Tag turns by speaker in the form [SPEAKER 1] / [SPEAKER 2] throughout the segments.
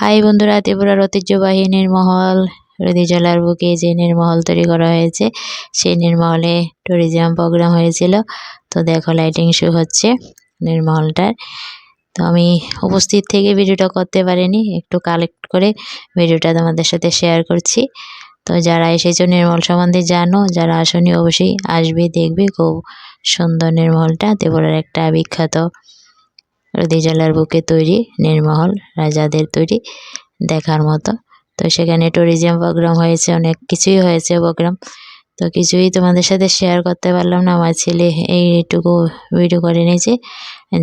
[SPEAKER 1] High বন্ধুরা ত্রিপুরার ঐতিহ্যবাহী নির্মহল রদি জলার বুকে যে নির্মহল তৈরি করা হয়েছে, সেই নির্মহলে ট্যুরিজম প্রোগ্রাম হয়েছিল। তো দেখো লাইটিং শো হচ্ছে নির্মহলটার। তো আমি উপস্থিত থেকে ভিডিওটা করতে পারিনি, একটু কালেক্ট করে ভিডিওটা তোমাদের সাথে শেয়ার করছি। তো যারা এসেছ নির্মল সম্বন্ধে জানো, যারা আসনি অবশ্যই আসবে, দেখবে। খুব সুন্দর নির্মহলটা, ত্রিপুরার একটা বিখ্যাত জলার বুকে তৈরি নির্মহল, রাজাদের তৈরি দেখার মতো। তো সেখানে ট্যুরিজম প্রোগ্রাম হয়েছে, অনেক কিছুই হয়েছে প্রোগ্রাম তো কিছুই তোমাদের সাথে শেয়ার করতে পারলাম না, আমার ছেলে এইটুকু ভিডিও করে নিয়েছে,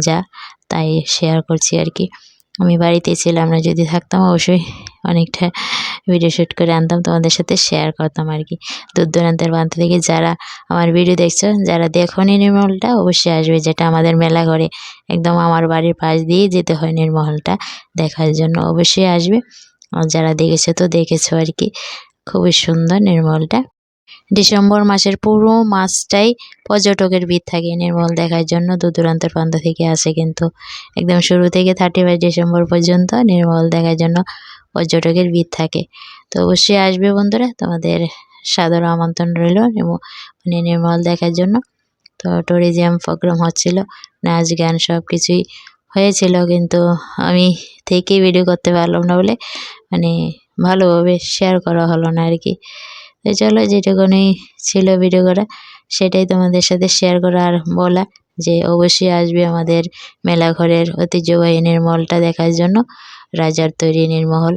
[SPEAKER 1] যা তাই শেয়ার করছি আর কি। আমি বাড়িতে ছিলাম না, যদি থাকতাম অবশ্যই অনেকটা ভিডিও শ্যুট করে আনতাম, তোমাদের সাথে শেয়ার করতাম আর কি। দূর দূরান্তের প্রান্ত থেকে যারা আমার ভিডিও দেখছ, যারা দেখো নির্মলটা অবশ্যই আসবে যেটা আমাদের মেলা ঘরে। একদম আমার বাড়ির পাশ দিয়ে যেতে হয় নির্মলটা দেখার জন্য, অবশ্যই আসবে। যারা দেখেছ তো দেখেছ আর কি। খুবই সুন্দর নির্মলটা ডিসেম্বর মাসের পুরো মাসটাই পর্যটকের ভিড় থাকে নির্মল দেখার জন্য দূর দূরান্তের প্রান্ত থেকে আসে কিন্তু। একদম শুরু থেকে থার্টি ফাইভ ডিসেম্বর পর্যন্ত নির্মল দেখার জন্য পর্যটকের ভিড় থাকে। তো অবশ্যই আসবে বন্ধুরা, তোমাদের সাদর আমন্ত্রণ রইল মানে নির্মল দেখার জন্য। তো ট্যুরিজম প্রোগ্রাম হচ্ছিল, নাচ, গান সব কিছুই হয়েছিল কিন্তু আমি থেকেই ভিডিও করতে পারলাম না বলে মানে ভালোভাবে শেয়ার করা হলো না আর কি। তো চলো যেটুকুনি ছিল ভিডিও করা, সেটাই তোমাদের সাথে শেয়ার করা আর বলা যে অবশ্যই আসবে আমাদের মেলাঘরের ঐতিহ্যবাহী নির্মলটা দেখার জন্য, রাজার তৈরি নির্মহল।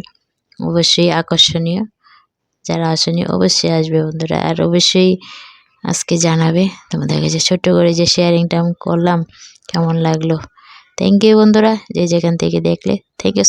[SPEAKER 1] অবশ্যই আকর্ষণীয়, যারা আসেনি অবশ্যই আসবে বন্ধুরা। আর অবশ্যই আজকে জানাবে তোমাদের কাছে ছোট্ট করে যে শেয়ারিংটা আমি করলাম, কেমন লাগল। থ্যাংক ইউ বন্ধুরা, যে যেখান থেকে দেখলে। Thank you